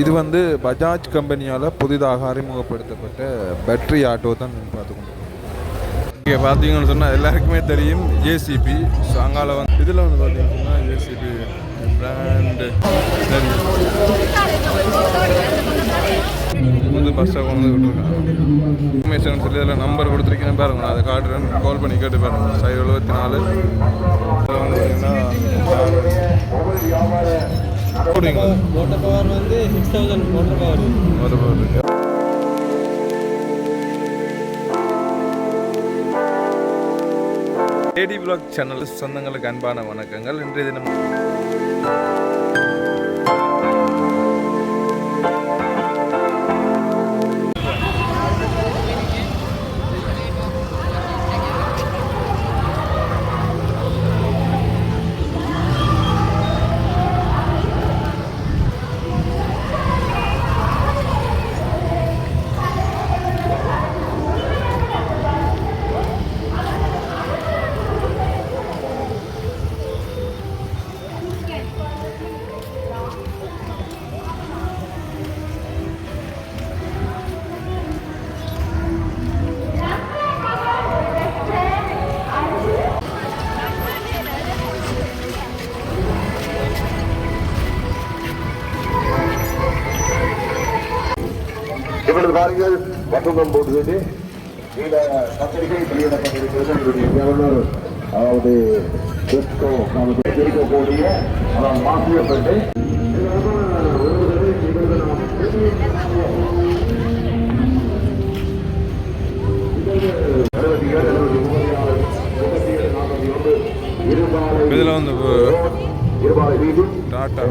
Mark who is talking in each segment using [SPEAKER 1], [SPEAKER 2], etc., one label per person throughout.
[SPEAKER 1] இது வந்து பஜாஜ் கம்பெனியால் புதிதாக அறிமுகப்படுத்தப்பட்ட பேட்டரி ஆட்டோ தான் பார்த்துக்கணும். இங்கே பார்த்தீங்கன்னு சொன்னால் எல்லாருக்குமே தெரியும் ஏசிபி ஸோ அங்கால வந்து இதில் வந்து பார்த்தீங்கன்னா ஏசிபி ஜேசிபி பிராண்டு வந்து பஸ்ஸை கொண்டு வந்து விட்டுருக்காங்க. இன்ஃபர்மேஷன் சொல்லி அதில் நம்பர் கொடுத்துருக்கேன் பாருங்க. நான் அதை காட்டுறேன். கால் பண்ணி கேட்டு பாருங்க. சைடு எழுபத்தி நாலு. அதில் வந்து பார்த்தீங்கன்னா போடுறீங்களா
[SPEAKER 2] மோட்டர் பவர் வந்து சிக்ஸ் தௌசண்ட் மோட்டர் பவர்
[SPEAKER 1] ஏடி பிளாக் சேனல் சொந்தங்களுக்கு அன்பான வணக்கங்கள். இன்றைய தினம்
[SPEAKER 3] வசந்தம் போட்டுவிட்டு இந்த பத்திரிகை வெளியிடப்பட்டிருக்கிறது இதனுடைய கவர்னர் அதாவது கிறிஸ்டோ நமக்கு இருக்கக்கூடிய அதாவது மாசியப்பட்டு
[SPEAKER 1] இதில் வந்து டாட்டா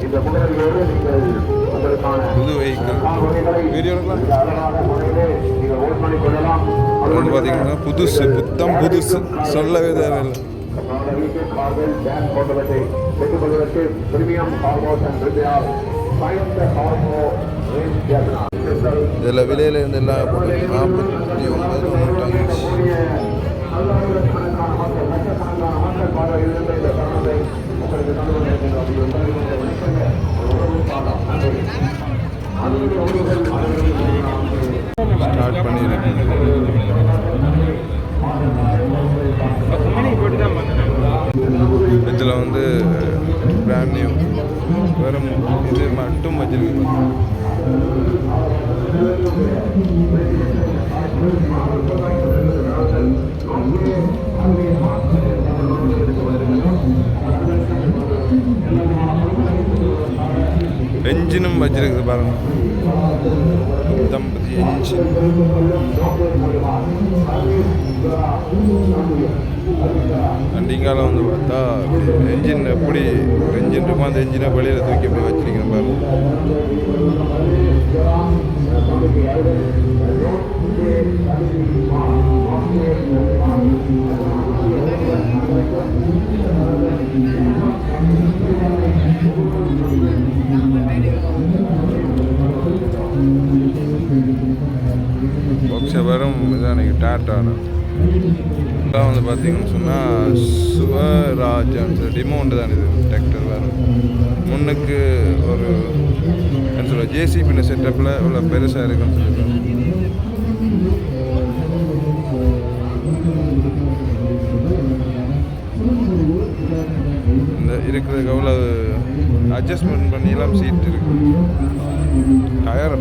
[SPEAKER 3] இந்த நீங்கள் உங்களுக்கான
[SPEAKER 1] புது வெஹிக்கிள் வீடியோ எடுக்கலாம்
[SPEAKER 3] அழகான முறையிலே நீங்கள் ஓட் பண்ணி கொள்ளலாம்.
[SPEAKER 1] அது வந்து பார்த்தீங்கன்னா புதுசு புத்தம் புதுசு. சொல்லவே தேவையில்லை. இதில் விலையில இருந்து எல்லாம் போட்டு நாற்பத்தி ஒன்பது தொண்ணூற்றஞ்சு
[SPEAKER 3] கணக்கான மக்கள் லட்சக்கணக்கான மக்கள் பார்வையில் இருந்த இந்த தருணத்தை உங்களுக்கு
[SPEAKER 1] ஸ்டார்ட் பண்ணியிருக்கேன் இதில் வந்து பிராண்ட் நியூ வெறும் இது மட்டும் வச்சிருக்கு பெஞ்சினும் வச்சிருக்குது பாருங்க. நூற்றம்பது என்ஜின் அண்டிங்கால வந்து பார்த்தா என்ஜின் எப்படி ஒரு என்ஜின் இருக்கும் அந்த என்ஜினை வெளியில் தூக்கி எப்படி வச்சிருக்கிறேன் பாரு Thank you. வரும் இதான் டாட்டான இதெல்லாம் வந்து பார்த்தீங்கன்னு சொன்னால் சுவராஜன் டிமோண்டு தான் இது டிராக்டர் வேறு முன்னுக்கு ஒரு என்ன சொல்ல ஜேசிபின செட்டப்பில் இவ்வளோ பெருசாக இருக்குன்னு சொல்லியிருக்காங்க இந்த இருக்கிறதுக்கு அவ்வளோ அட்ஜஸ்ட்மெண்ட் பண்ணியெல்லாம் சீட் இருக்கு. டயரை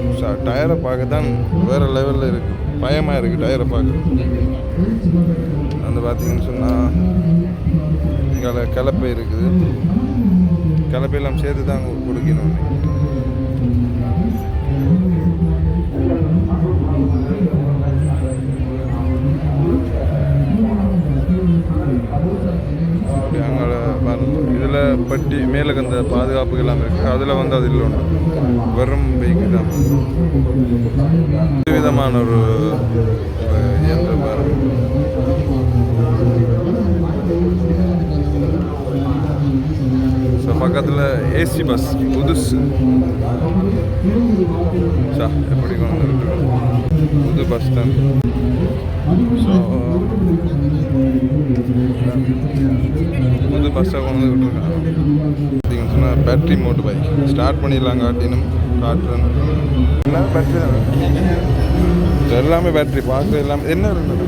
[SPEAKER 1] டயரை பார்க்க தான் வேறு லெவலில் இருக்குது பயமாக இருக்குது டயரை பார்க்க அந்த பார்த்தீங்கன்னு சொன்னால் இங்கே கலப்பை இருக்குது. கலப்பையெல்லாம் சேர்த்து தான் கொடுக்கணும். பட்டி மேலே அந்த பாதுகாப்பு எல்லாம் இருக்குது அதில் வந்து அது இல்லை ஒன்று வெறும் பைக்கு தான். விதமான ஒரு அஹ், இயந்திரம் ஸோ பக்கத்தில் ஏசி பஸ் புதுசு. சா எப்படி கொண்டு புது பஸ் ஸ்டாண்ட் வந்து பஸ்ஸை கொண்டு வந்து விட்டுருக்காங்க பார்த்தீங்கன்னு சொன்னால் பேட்ரி மோட்டு பைக் ஸ்டார்ட் பண்ணிடலாம் காட்டினும் காட்டுறேன் எல்லாமே பேட்ரி தான் எல்லாமே பேட்ரி பார்க்குறது எல்லாமே என்ன இருந்தது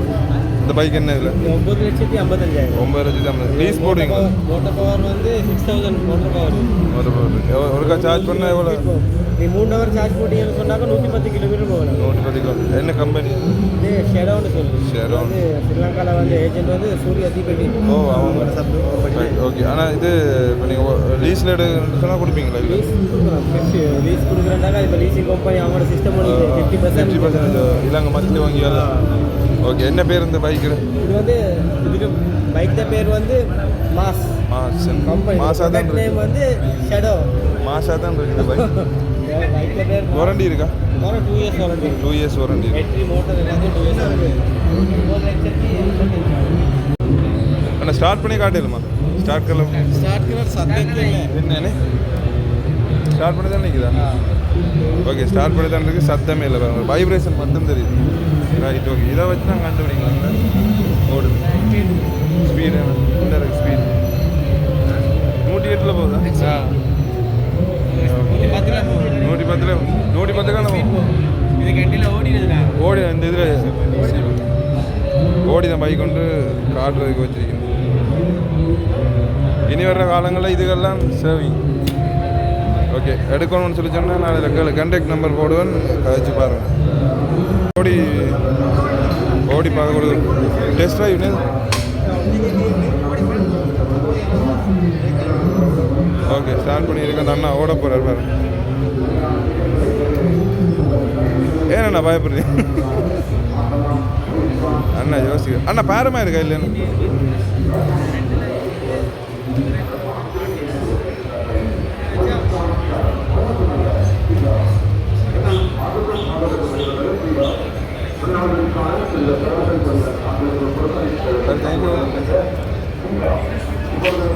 [SPEAKER 1] இந்த பைக் என்ன இல்லை
[SPEAKER 2] ஒம்பது லட்சத்தி ஐம்பத்தஞ்சாயிரம்
[SPEAKER 1] ஒம்பது லட்சத்தி ஐம்பது லீஸ் போடுவீங்க
[SPEAKER 2] மோட்டர் பவர் வந்து six thousand motor power
[SPEAKER 1] motor power ஒருக்கா சார்ஜ் பண்ணால் எவ்வளோ
[SPEAKER 2] நீ மூணு ஹவர் சார்ஜ் போட்டீங்கன்னு சொன்னாக்க நூற்றி பத்து கிலோமீட்டர் போகலாம்
[SPEAKER 1] நூற்றி பத்து கிலோ என்ன கம்பெனி
[SPEAKER 2] இது ஷெடோன்னு சொல்லு.
[SPEAKER 1] Shadow.
[SPEAKER 2] வந்து ஸ்ரீலங்காவில் வந்து ஏஜென்ட் வந்து சூரிய தீபெட்டி
[SPEAKER 1] ஓ அவங்க
[SPEAKER 2] சப்ளை
[SPEAKER 1] ஓகே ஆனால் இது இப்போ நீங்கள் லீஸில் எடுக்கணும்னு சொன்னால் கொடுப்பீங்களா
[SPEAKER 2] லீஸ் கொடுக்குறோம் லீஸ் கொடுக்குறேன்டாக்கா இப்போ லீசிங் கம்பெனி அவங்களோட system fifty
[SPEAKER 1] fifty
[SPEAKER 2] percent
[SPEAKER 1] percent இல்லாங்க monthly வாங்கியால ஓகே என்ன பேர் இந்த பைக்கு
[SPEAKER 2] இது வந்து இதுக்கு பைக் பேர் வந்து மாஸ்
[SPEAKER 1] மாசன்
[SPEAKER 2] கம்பெனி
[SPEAKER 1] மாசா தான்
[SPEAKER 2] நேம் வந்து ஷெடோ
[SPEAKER 1] மாசா தான் இருக்கு இந்த பைக் வாரண்டி இருக்கா?
[SPEAKER 2] Two years warranty
[SPEAKER 1] two years warranty
[SPEAKER 2] battery motor எல்லாத்தையும் டூ இயர்ஸ் வாரண்டி
[SPEAKER 1] ஆனால் ஸ்டார்ட் பண்ணி காட்டிடுமா? ஸ்டார்ட் கலம்
[SPEAKER 2] ஸ்டார்ட் கலர் சத்தியத்தில்
[SPEAKER 1] என்னன்னு ஸ்டார்ட் பண்ணி தான் நிற்குதா ஓகே ஸ்டார்ட் பண்ணி தான் இருக்குது சத்தமே இல்லை வைப்ரேஷன் மட்டும் தெரியுது. ரைட் ஓகே இதை வச்சு தான் கண்டுபிடிக்கலாங்களா ஓடுது ஸ்பீடு என்ன? இருக்குது ஸ்பீடு நூற்றி எட்டில் போகுதா. நூற்றி பத்தில் நூற்றி பத்துக்கான ஓடி அந்த இதில் ஓடி தான் பைக் கொண்டு காட்டுறதுக்கு வச்சிருக்கேன். இனி வர்ற காலங்களில் இதுகெல்லாம் சேவிங் ஓகே எடுக்கணும்னு சொல்லி சொன்னால் நான் இதில் கண்டெக்ட் நம்பர் போடுவேன் கழிச்சு பாருங்கள் ஓடி ஓடி பார்க்கக்கூடாது டெஸ்ட் ட்ரைவ் ஓகே ஸ்டார்ட் பண்ணியிருக்கேன். அண்ணா ஓட போகிறார் பாருங்க. ஏனண்ணா பயப்படுறீங்க அண்ணா யோசிக்க. அண்ணா பாரமா இருக்கா இல்லைன்னு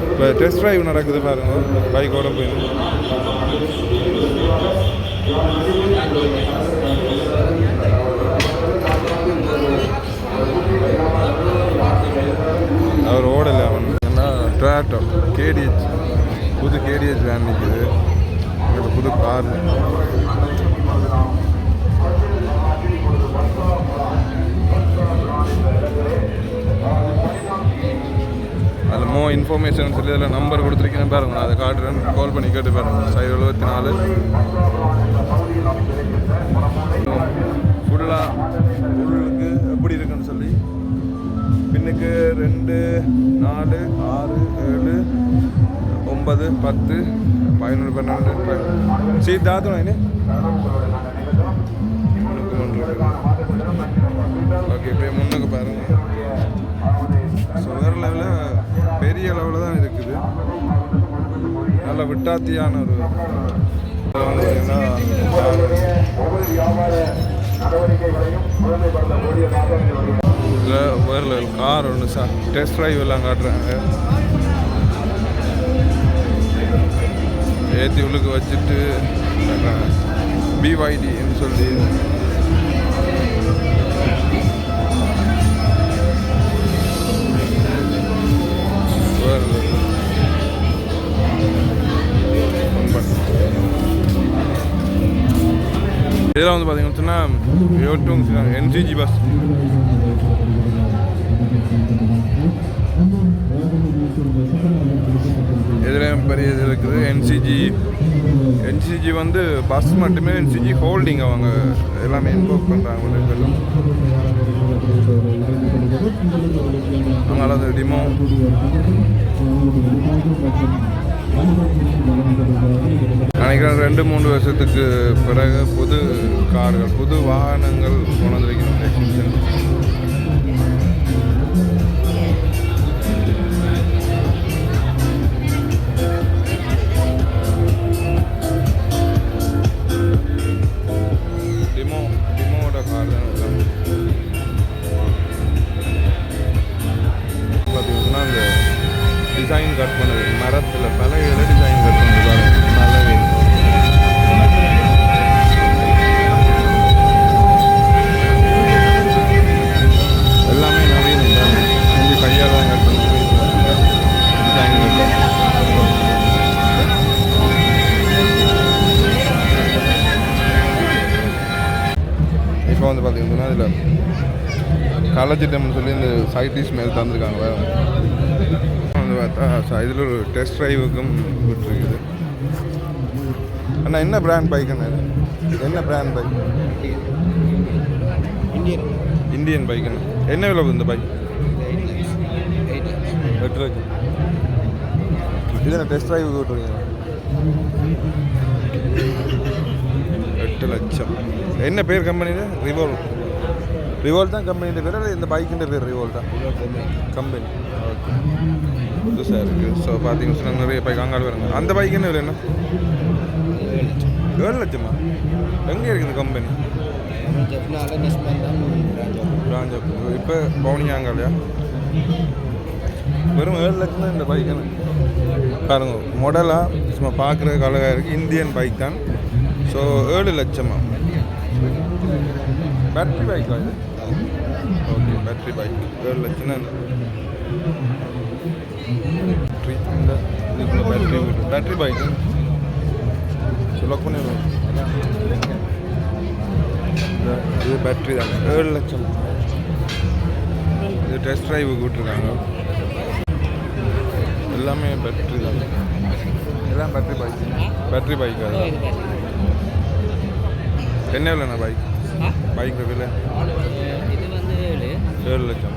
[SPEAKER 1] இப்போ டெஸ்ட் ட்ரைவ் நடக்குது பாருங்க. பைக்கோட போய் இங்கே அதில் மோ இன்ஃபர்மேஷன் சொல்லி அதில் நம்பர் கொடுத்துருக்கேன் பாருங்க. நான் அதை காட்டுறேன். கால் பண்ணி கேட்டு பாருங்க. சைடு எழுபத்தி நாலு. ஃபுல்லாக பொருளுக்கு எப்படி இருக்குன்னு சொல்லி. பின்னுக்கு ரெண்டு நாலு ஆறு ஏழு ஒன்பது பத்து பதினொன்று பன்னெண்டு சீட் தாத்தணும் ini ஓகே இப்போ முன்னுக்கு பாருங்க. ஸோ வேறு லெவலில் பெரிய லெவலில் தான் இருக்குது. நல்ல விட்டாத்தியான ஒரு இதுல வந்து இதில் வேறு லெவல் கார் ஒன்று சார் டெஸ்ட் ட்ரைவ் எல்லாம் காட்டுறாங்க. ஏற்றி உள்ளுக்கு வச்சுட்டு பிஒய்டின்னு சொல்லி. வேறு இதில் வந்து பார்த்தீங்கன்னு சொன்னால் என்ஜிஜி பஸ் இதுலேயும் பெரிய இது இருக்குது என்சிஜி என்சிஜி வந்து பஸ் மட்டுமே என்சிஜி ஹோல்டிங் அவங்க எல்லாமே இன்வோக் பண்ணுறாங்க அதனால அது டிமோ நினைக்கிறேன் ரெண்டு மூணு வருஷத்துக்கு பிறகு புது கார்கள் புது வாகனங்கள் கொண்டு வந்திருக்கணும் படத்தில் பல இளடிசாயம் கட்டும்போது எல்லாமே நவீனம் கையால் தான் கட்டணும் டிசைன் கட்டணும் இப்போ வந்து பார்த்தீங்கன்னா இதில் காலேஜ் டைம்னு சொல்லி இந்த சைட் டிஷ் மேல் தந்துருக்காங்களே வந்து பார்த்தா இதில் ஒரு டெஸ்ட் ட்ரைவுக்கும் விட்டுருக்குது. அண்ணா என்ன பிராண்ட் பைக் அண்ணா என்ன brand bike
[SPEAKER 2] Indian.
[SPEAKER 1] Indian bike அண்ணா. என்ன விலை இந்த பைக் எட்டு லட்சம் இது என்ன டெஸ்ட் ட்ரைவ் விட்டுருக்கீங்க எட்டு லட்சம். என்ன பேர் கம்பெனியில் ரிவோல் റിവോൾട്ട് தான் കമ്പനിയുടെ പേര് അല്ല இந்த ബൈക്കിൻ്റെ പേര് റിവോൾട്ടാണ് கம்பெனி ஓகே புதுசாக இருக்குது ஸோ பார்த்தீங்கன்னு சொன்னால் நிறைய பைக் அங்காடு வருங்க அந்த பைக் என்ன விலை என்ன? ஏழு லட்சமா? எங்கே இருக்குது கம்பெனி இப்போ பவுனி பவுனியாங்கல்லையா வெறும் ஏழு லட்சம் தான் இந்த பைக் பாருங்க மொடலாக சும்மா பார்க்குறதுக்கு அழகாக இருக்குது இந்தியன் பைக் தான். ஸோ ஏழு லட்சமா? பேட்டரி பைக்கா இது? பேட்ரி பைக் ஏழு லட்சம் பேட்ரி இந்த இதுக்குள்ள பேட்ரி பைக் சொல்ல பண்ணிடுவோம் இது பேட்ரி தான் ஏழு லட்சம் இது டெஸ்ட் ட்ரைவுக்கு விட்டுருக்காங்க எல்லாமே பேட்ரி தான் எல்லாம் பேட்ரி பைக் பேட்ரி பைக் அது என்ன விலைண்ணா பைக் பைக் விலை
[SPEAKER 4] ஏழு
[SPEAKER 1] லட்சம்.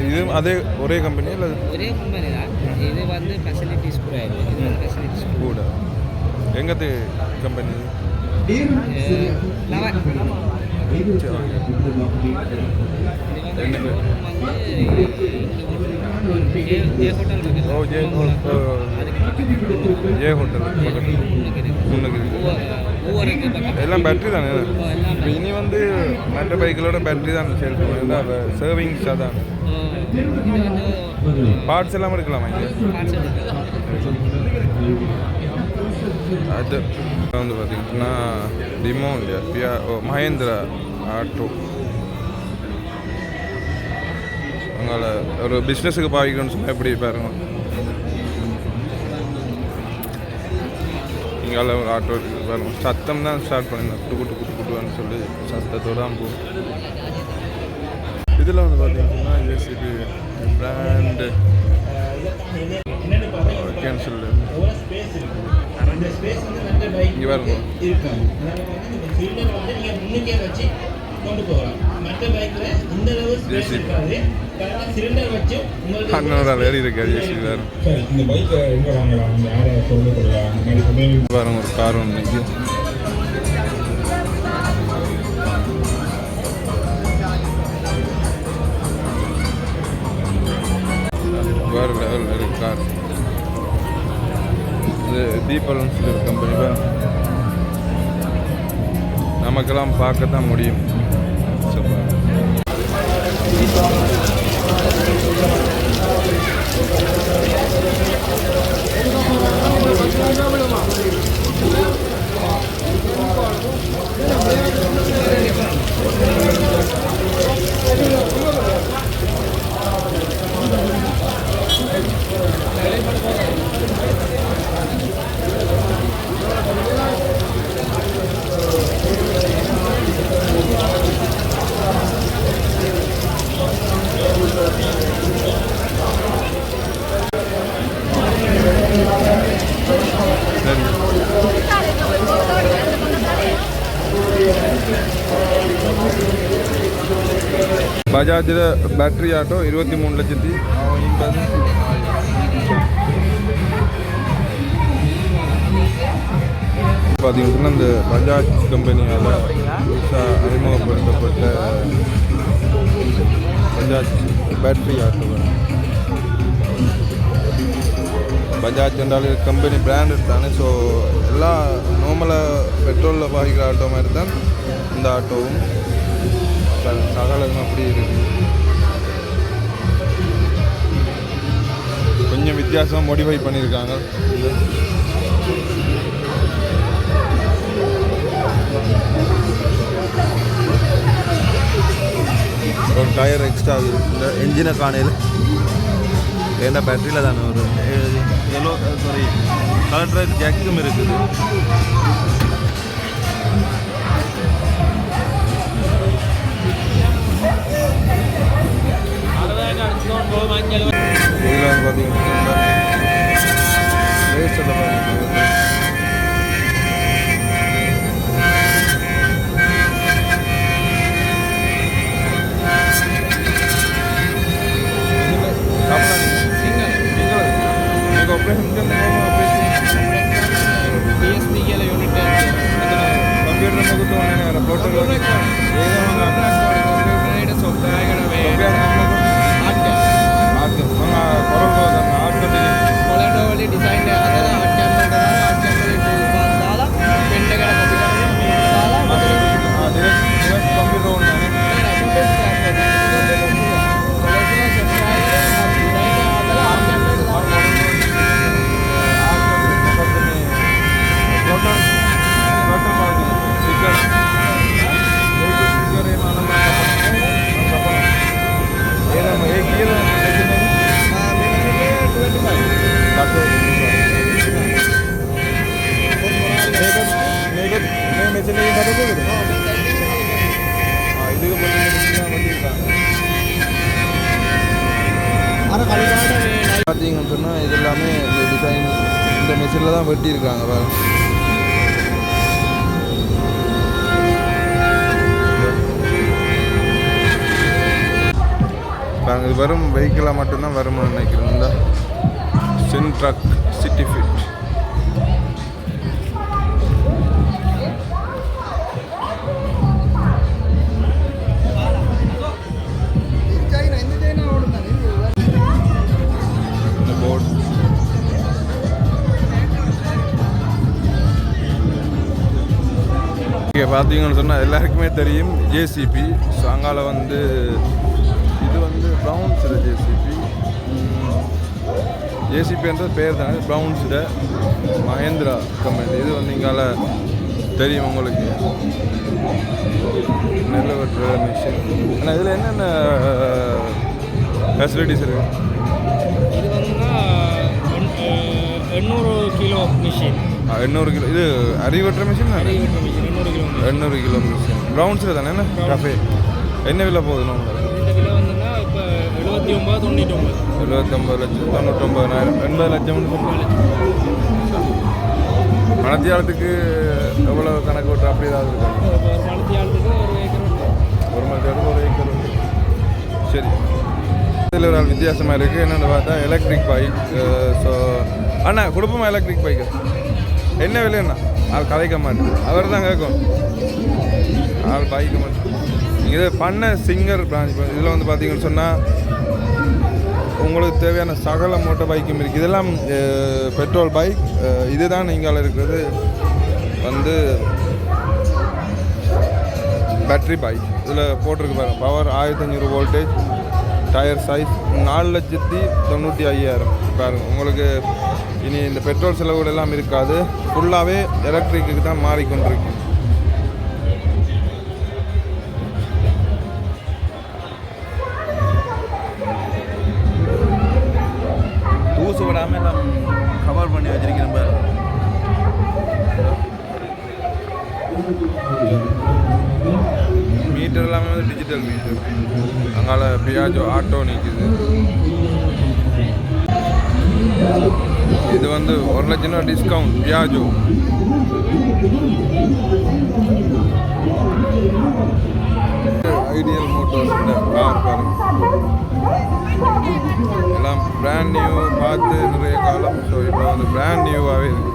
[SPEAKER 4] இது
[SPEAKER 1] அதே ஒரே கம்பெனி இல்லை?
[SPEAKER 4] ஒரே கம்பெனி தான். இது வந்து ஃபெசிலிட்டிஸ் கூட இது ஃபெசிலிட்டிஸ்
[SPEAKER 1] கூட. எங்கத்து company
[SPEAKER 4] J hotel
[SPEAKER 1] J hotel பக்கத்தில் முன்னுக்கு எல்லாம் பேட்ரி தானே? இப்போ இனி வந்து மற்ற பைக்கிலோட பேட்ரி தான் சேல் பண்ணுவோம் சர்விங்ஸ் அதான். பார்ட்ஸ் எல்லாம் எடுக்கலாமா இங்கே? அது வந்து பார்த்தீங்கன்னா டிமோ இல்லையா? பியா ஓ மகேந்திரா ஆட்டோ அவங்கள ஒரு பிஸ்னஸுக்கு பாவிக்கணும்னு சொன்னால் எப்படி பாருங்க. இங்கால ஒரு ஆட்டோ வரும் சத்தம் தான் ஸ்டார்ட் பண்ணியிருந்தேன் குட்டு குட்டு குட்டு குட்டுவான்னு சொல்லி சத்தத்தோடு தான் போகும். இதில் வந்து பார்த்தீங்கன்னா யூஎஸ்சிபி பிராண்டு கேன்சல்
[SPEAKER 5] அந்த
[SPEAKER 1] இங்கே பாருங்க.
[SPEAKER 5] கொண்டு போகலாம். மற்ற பைக்கில் இந்த அளவு ஸ்பேஸ். இருக்காது. கரெக்டாக சிலிண்டர் வச்சு உங்களுக்கு
[SPEAKER 1] அண்ணனோட ஏறி இருக்காது.
[SPEAKER 6] இந்த பைக்கை எங்கே வாங்கலாம்? யாரை கொள்ளலாம் இந்த மாதிரி
[SPEAKER 1] பாருங்க ஒரு கார் ஒன்று வேறு லெவல் இருக்கு கார் இது தீபல்னு சொல்லி ஒரு கம்பெனி பார்க்கலாம் பார்க்க தான் முடியும் Thank you. பஜாஜில் பேட்டரி ஆட்டோ இருபத்தி மூணு லட்சத்தி. ஐம்பது பார்த்தீங்கன்னா இந்த பஜாஜ் கம்பெனியால் புதுசாக அறிமுகப்படுத்தப்பட்ட பஜாஜ் பேட்டரி ஆட்டோ பஜாஜ் என்றால் கம்பெனி பிராண்டட் தானே. ஸோ எல்லா நார்மலாக பெட்ரோலில் பாய்க்கிற ஆட்டோ மாதிரி தான் இந்த ஆட்டோவும் ச- சகலம் அப்படி இருக்கு? கொஞ்சம் வித்தியாசமாக மோடிஃபை பண்ணியிருக்காங்க இது. ஒரு டயர் எக்ஸ்ட்ரா இந்த என்ஜினை காணையில். ஏன்னா பேட்டரியில் தானே ஒரு எல்லோ சாரி கலர் ட்ரைவ் ஜாக்கும் இருக்குது. பார்த்தீங்கன்னு சொன்னால் இது எல்லாமே இந்த டிசைன் இந்த மெஷினில் தான் வெட்டியிருக்காங்க பாருங்க. பாருங்க வரும் வெஹிக்கிளாக மட்டும்தான் வரும்னு நினைக்கிறேன். இந்த சின் ட்ரக் சிட்டி ஃபிட் இங்கே பார்த்தீங்கன்னு சொன்னால் எல்லாருக்குமே தெரியும் ஜேசிபி ஸோ அங்கால வந்து இது வந்து ப்ரௌன்ஸில் ஜேசிபி ஜேசிபின்ற பேர் தானே? ப்ரௌன்ஸில் மகேந்திரா கம்பெனி. இது வந்து இங்கால தெரியும் உங்களுக்கு. நெல் வெட்டுற மிஷின் ஆனால் இதில் என்னென்ன ஃபெசிலிட்டிஸ் இருக்குது
[SPEAKER 4] இது வந்துன்னா எண்ணூறு கிலோ மிஷின்
[SPEAKER 1] எண்ணூறு கிலோ. இது அறிவற்ற மிஷின் தானே?
[SPEAKER 4] மிஷின் எண்ணூறு கிலோ
[SPEAKER 1] எண்ணூறு தானே என்ன? கஃபே என்ன விலை போகுது உங்களுக்கு
[SPEAKER 4] இந்த கிலோ வந்துன்னா இப்போ எழுபத்தி ஒம்பது தொண்ணூற்றி ஒம்பது
[SPEAKER 1] எழுபத்தொம்பது லட்சம் தொண்ணூற்றொம்பதாயிரம் எண்பது சொல்லுவாங்க மணத்தியாலத்துக்கு எவ்வளோ கணக்கு விட்டு அப்படி ஏதாவது இருக்கா?
[SPEAKER 4] ஒரு மணத்தி ஆளுக்கு ஒரு ஏக்கர்.
[SPEAKER 1] சரி. இதில் ஒரு வித்தியாசமாக இருக்குது என்னென்னு பார்த்தா எலக்ட்ரிக் பைக் ஸோ அண்ணா கொடுப்போமா எலக்ட்ரிக் பைக்கு என்ன விலைண்ணா? ஆள் கதைக்க மாட்டேன் அவர் தான் கேட்கும் ஆள் பைக்க மாட்டேன் இது பண்ண சிங்கர் பிரான்ச் இதில் வந்து பார்த்தீங்கன்னு சொன்னால் உங்களுக்கு தேவையான சகல மோட்டர் பைக்கும் இருக்குது இதெல்லாம் பெட்ரோல் பைக் இதுதான் இங்கால இருக்கிறது. வந்து பேட்ரி பைக் இதில் போட்டிருக்கு பாருங்க. பவர் ஆயிரத்தஞ்சூறு வோல்டேஜ் டயர் சைஸ் நாலு லட்சத்தி தொண்ணூற்றி ஐயாயிரம். பாருங்கள் உங்களுக்கு இனி இந்த பெட்ரோல் செலவுகள் எல்லாம் இருக்காது. ஃபுல்லாகவே எலக்ட்ரிக்கு தான் மாறிக்கொண்டிருக்கு. தூசு விடாமல் எல்லாம் கவர் பண்ணி வச்சிருக்கிறேன் பாருங்க மீட்டர் எல்லாமே வந்து டிஜிட்டல் மீட்டர் அங்கால பியாஜோ ஆட்டோ நிற்குது இது வந்து ஒரு லட்சம் ரூபா discount Piaggio Ideal Motors car பாருங்க எல்லாம் பிராண்ட் நியூ பார்த்து நிறைய காலம். ஸோ இப்போ வந்து பிராண்ட் நியூவாகவே இருக்கு.